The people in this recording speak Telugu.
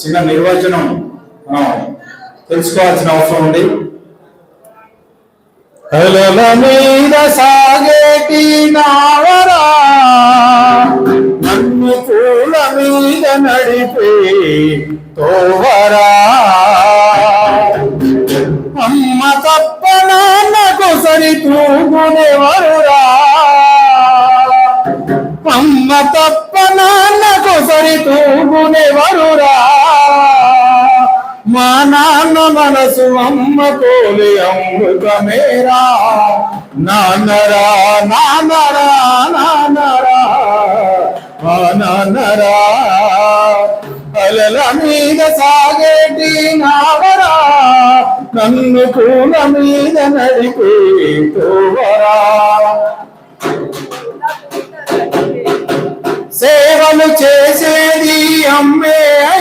చిన్న నిర్వచనం మనం తెలుసుకోవాల్సిన అవసరం ఉంది. అలల మీద సాగేటి నావరా నన్ను పూల మీద నడిపే తోవరా. అమ్మ తప్ప నాన్నకు సరి తూగునేవరురా అమ్మ తప్ప నాన్నకు సరి మా నాన్న మనసు అమ్మ కోలి అమృతమేరా నాన్నరా నాన్నరా నాన్నరా. మా నాన్నరా అలల మీద సాగేటి నావరా. నన్ను కూల మీద నడిపే తోవరా. సేవలు చేసేది అమ్మే